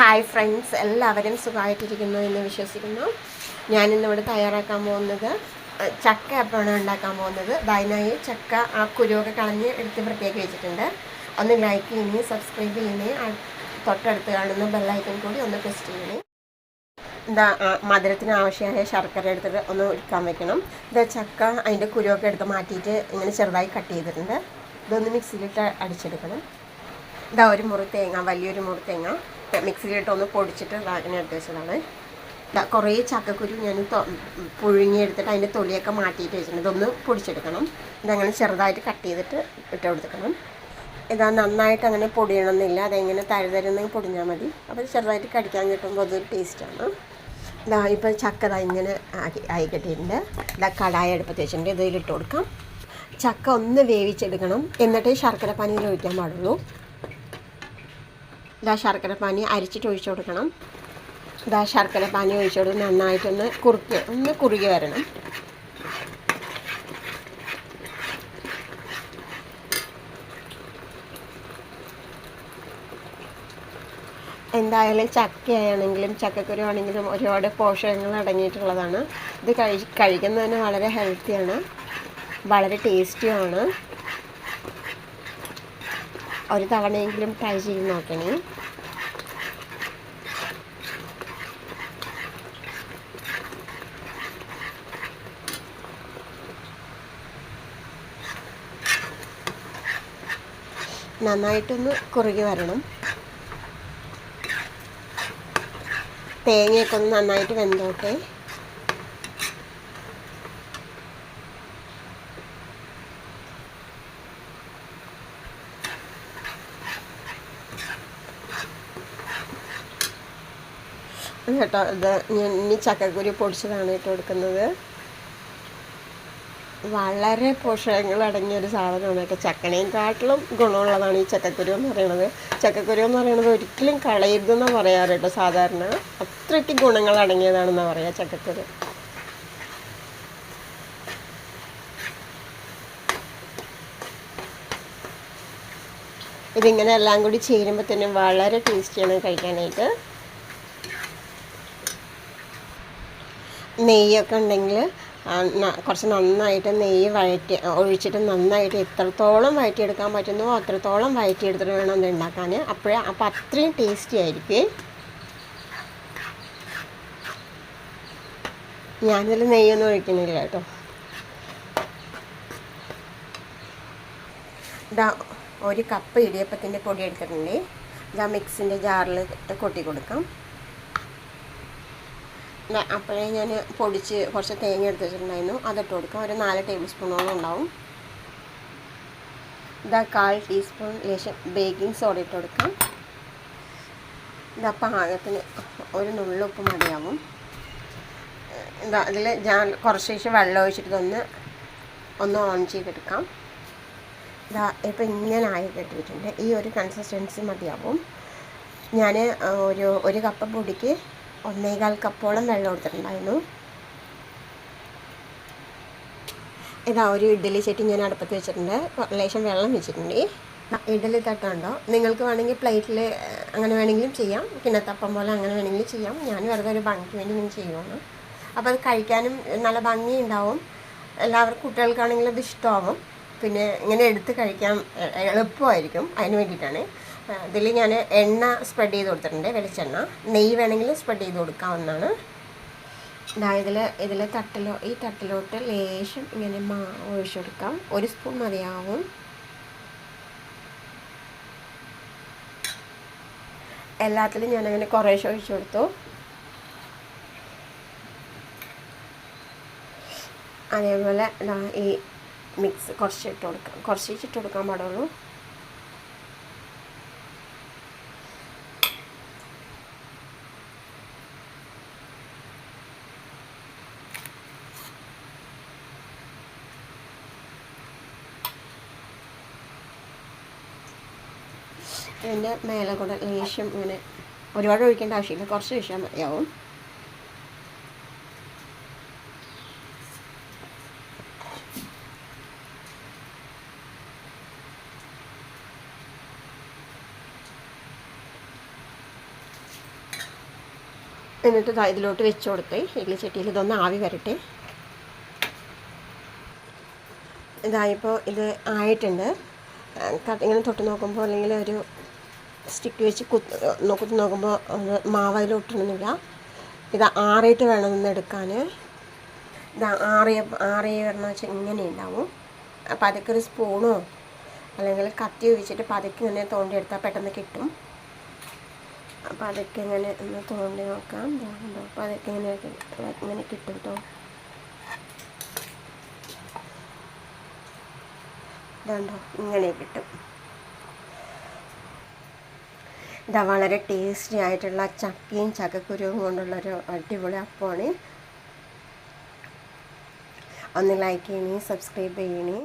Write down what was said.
Hi friends എല്ലാവരും സുഖമായിട്ടിരിക്കുന്നു എന്ന് വിശ്വസിക്കുന്നു. ഞാനിന്നിവിടെ തയ്യാറാക്കാൻ പോകുന്നത് ചക്ക അപ്പമാണ് ഉണ്ടാക്കാൻ പോകുന്നത്. അതിനായി ചക്ക ആ കുരുവൊക്കെ കളഞ്ഞ് എടുത്ത് വൃത്തിയാക്കി വെച്ചിട്ടുണ്ട്. ഒന്ന് ലൈക്ക് ചെയ്യണേ സബ്സ്ക്രൈബ് ചെയ്യണേ ആ തൊട്ടടുത്ത് കാണുന്ന ബെല്ലൈക്കൺ കൂടി ഒന്ന് പ്രസ് ചെയ്യണേ. എന്താ മധുരത്തിന് ആവശ്യമായ ശർക്കര എടുത്തിട്ട് ഒന്ന് ഒരുക്കാൻ വെക്കണം. ഇതാ ചക്ക അതിന്റെ കുരുവൊക്കെ എടുത്ത് മാറ്റിയിട്ട് ഇങ്ങനെ ചെറുതായി കട്ട് ചെയ്തിട്ടുണ്ട്. ഇതൊന്ന് മിക്സിയിലിട്ട് അടിച്ചെടുക്കണം. ഇതാ ഒരു മുറി തേങ്ങ വലിയൊരു മുറി തേങ്ങ. മിക്സിയിലിട്ട് ഒന്ന് പൊടിച്ചിട്ട് അങ്ങനെ എടുത്ത് കുറേ ചക്കക്കുരു ഞാൻ പുഴുങ്ങിയെടുത്തിട്ട് അതിന്റെ തൊലിയൊക്കെ മാറ്റിയിട്ട് വെച്ചിട്ടുണ്ട്. ഇതൊന്ന് പൊടിച്ചെടുക്കണം. ഇതങ്ങനെ ചെറുതായിട്ട് കട്ട് ചെയ്തിട്ട് ഇട്ട് കൊടുക്കണം. ഇതാ നന്നായിട്ട് അങ്ങനെ പൊടിയണമെന്നില്ല. അതെങ്ങനെ തഴുതരുന്നെങ്കിൽ പൊടിഞ്ഞാൽ മതി. അപ്പോൾ ചെറുതായിട്ട് കടിക്കാൻ കിട്ടുമ്പോൾ അതൊരു ടേസ്റ്റാണ്. ഇതാ ഇപ്പോൾ ചക്ക ഇങ്ങനെ ആക്കി ആയി കിട്ടിയിട്ടുണ്ട്. ഇതാ കടായ എടുപ്പത്ത് വെച്ചിട്ടുണ്ട്. ഇതിലിട്ട് കൊടുക്കാം. ചക്ക ഒന്ന് വേവിച്ചെടുക്കണം. എന്നിട്ടേ ശർക്കര പാനിയിൽ ഒഴിക്കാൻ പാടുള്ളൂ. ഇതാ ശർക്കര പാനി അരിച്ചിട്ട് ഒഴിച്ചു കൊടുക്കണം. ഇതാ ശർക്കര പാനി ഒഴിച്ചു കൊടുത്ത് നന്നായിട്ടൊന്ന് കുറുക്കി ഒന്ന് കുറുകി വരണം. എന്തായാലും ചക്കയാണെങ്കിലും ചക്കക്കുരു ആണെങ്കിലും ഒരുപാട് പോഷകങ്ങൾ അടങ്ങിയിട്ടുള്ളതാണ്. ഇത് കഴി കഴിക്കുന്നതിന് വളരെ ഹെൽത്തിയാണ് വളരെ ടേസ്റ്റിയുമാണ് ഒരു തവണയെങ്കിലും ട്രൈ ചെയ്ത് നോക്കണേ. നന്നായിട്ടൊന്ന് കുറുകി വരണം. തേങ്ങയൊക്കെ ഒന്ന് നന്നായിട്ട് വെന്തോട്ടെ. കേട്ടോ ഇത് ഞാൻ ഇനി ചക്കക്കുരി പൊടിച്ചതാണ് ഇട്ട് കൊടുക്കുന്നത്. വളരെ പോഷകങ്ങൾ അടങ്ങിയ ഒരു സാധനമാണ് ഒക്കെ ചക്കണയും കാട്ടിലും ഗുണമുള്ളതാണ് ഈ ചക്കക്കുരു എന്ന് പറയുന്നത്. ചക്കക്കുരു എന്ന് പറയുന്നത് ഒരിക്കലും കളയരുതെന്ന് പറയാറ് സാധാരണ. അത്രയ്ക്ക് ഗുണങ്ങൾ അടങ്ങിയതാണെന്ന് പറയാം ചക്കക്കുരു. ഇതിങ്ങനെ എല്ലാം കൂടി ചേരുമ്പോൾ തന്നെ വളരെ ടേസ്റ്റിയാണ് കഴിക്കാനായിട്ട്. നെയ്യൊക്കെ ഉണ്ടെങ്കിൽ കുറച്ച് നന്നായിട്ട് നെയ്യ് വഴറ്റി ഒഴിച്ചിട്ട് നന്നായിട്ട് എത്രത്തോളം വഴറ്റിയെടുക്കാൻ പറ്റുന്നുവോ അത്രത്തോളം വഴറ്റിയെടുത്തിട്ട് വേണം അത് ഉണ്ടാക്കാൻ. അപ്പോഴേ അപ്പോൾ അത്രയും ടേസ്റ്റി ആയിരിക്കും. ഞാനിതിൽ നെയ്യൊന്നും ഒഴിക്കുന്നില്ല കേട്ടോ. ഇതാ ഒരു കപ്പ് ഇടിയപ്പത്തിന്റെ പൊടി എടുത്തിട്ടുണ്ട്. ഇതാ മിക്സിന്റെ ജാറിൽ കൊട്ടി കൊടുക്കാം. അപ്പോഴേ ഞാൻ പൊടിച്ച് കുറച്ച് തേങ്ങ എടുത്ത് വെച്ചിട്ടുണ്ടായിരുന്നു അതിട്ട് കൊടുക്കാം. ഒരു നാല് ടേബിൾ സ്പൂണോളം ഉണ്ടാവും. ഇതാ കാൽ ടീസ്പൂൺ ലേശം ബേക്കിംഗ് സോഡ ഇട്ട് കൊടുക്കാം. ഇതാ പാകത്തിന് ഒരു നുള്ളുപ്പ് മതിയാവും. ഇതാ അതിൽ ഞാൻ കുറച്ച് ശേഷം വെള്ളം ഒഴിച്ചിട്ട് ഒന്ന് ഒന്ന് ഓൺ ചെയ്തെടുക്കാം. ഇതാ ഇപ്പം ഇങ്ങനെ ആയി കെട്ടിയിട്ടുണ്ട്. ഈ ഒരു കൺസിസ്റ്റൻസി മതിയാവും. ഞാൻ ഒരു ഒരു കപ്പ് പൊടിക്ക് ഒന്നേകാൽ കപ്പോളം വെള്ളം എടുത്തിട്ടുണ്ടായിരുന്നു ഇതാ ഒരു ഇഡ്ഡലി ചട്ടി ഞാൻ അടുപ്പത്ത് വെച്ചിട്ടുണ്ട്. ലേശം വെള്ളം വെച്ചിട്ടുണ്ട്. ഇഡ്ഡലി തട്ടുണ്ടോ? നിങ്ങൾക്ക് വേണമെങ്കിൽ പ്ലേറ്റിൽ അങ്ങനെ വേണമെങ്കിലും ചെയ്യാം. കിണത്തപ്പം പോലെ അങ്ങനെ വേണമെങ്കിലും ചെയ്യാം. ഞാൻ വെറുതെ ഒരു ഭംഗിക്ക് വേണ്ടി ഞാൻ ചെയ്യുവാണ്. അപ്പോൾ അത് കഴിക്കാനും നല്ല ഭംഗി ഉണ്ടാവും. എല്ലാവർക്കും കുട്ടികൾക്കാണെങ്കിലും അത് ഇഷ്ടമാവും. പിന്നെ ഇങ്ങനെ എടുത്ത് കഴിക്കാൻ എളുപ്പമായിരിക്കും. അതിന് വേണ്ടിയിട്ടാണ്. ഇതിൽ ഞാൻ എണ്ണ സ്പ്രെഡ് ചെയ്ത് കൊടുത്തിട്ടുണ്ട് വെളിച്ചെണ്ണ. നെയ്യ് വേണമെങ്കിൽ സ്പ്രെഡ് ചെയ്ത് കൊടുക്കാവുന്നതാണ്. ഇതാ ഇതിൽ ഇതിൽ തട്ടിലോ ഈ തട്ടിലോട്ട് ലേശം ഇങ്ങനെ മാ ഒഴിച്ചു കൊടുക്കാം. ഒരു സ്പൂൺ മതിയാവും. എല്ലാത്തിലും ഞാനങ്ങനെ കുറേശ്ശെ ഒഴിച്ചു കൊടുത്തു. അതേപോലെ ഈ മിക്സ് കുറച്ച് ഇട്ട് കൊടുക്കാം കുറച്ച് ഇട്ട് കൊടുക്കാൻ പാടുള്ളൂ. ഇതിന്റെ മേലെ കൂടെ ലേശം ഇങ്ങനെ ഒരുപാട് ഒഴിക്കേണ്ട ആവശ്യമില്ല. കുറച്ച് ഒഴിച്ചാൽ മതിയാവും. എന്നിട്ട് ഇതിലോട്ട് വെച്ച് കൊടുത്ത് ഇഡ്ഡലി ചട്ടിയിൽ ഇതൊന്ന് ആവി വരട്ടെ. ഇതായിപ്പോൾ ഇത് ആയിട്ടുണ്ട്. ഇങ്ങനെ തൊട്ട് നോക്കുമ്പോൾ അല്ലെങ്കിൽ ഒരു സ്റ്റിക്ക് വെച്ച് കുത്ത് കുത്തി നോക്കുമ്പോൾ അത് മാവ് അതിലൊട്ടണമെന്നില്ല ഇത് ആറിയിട്ട് വേണം നിന്ന് എടുക്കാൻ ഇത് ആറിയ ആറിയ വരണം വെച്ചാൽ ഇങ്ങനെ ഉണ്ടാവും. അപ്പം അതൊക്കെ ഒരു സ്പൂണോ അല്ലെങ്കിൽ കത്തി ഉപയോഗിച്ചിട്ട് പതുക്കെ ഇങ്ങനെ തോണ്ടി എടുത്താൽ പെട്ടെന്ന് കിട്ടും. അപ്പം അതൊക്കെ ഇങ്ങനെ ഒന്ന് തോണ്ടി നോക്കാം. ഇതാകുമ്പോൾ അപ്പോൾ അതൊക്കെ ഇങ്ങനെ ഇങ്ങനെ കിട്ടും കേട്ടോ ഇതുണ്ടോ ഇങ്ങനെ കിട്ടും. ഇതാ വളരെ ടേസ്റ്റി ആയിട്ടുള്ള ചക്കയും ചക്കക്കുരുവും കൊണ്ടുള്ളൊരു അടിപൊളി അപ്പമാണ് ഒന്ന് ലൈക്ക് ചെയ്യണേ സബ്സ്ക്രൈബ് ചെയ്യണേ.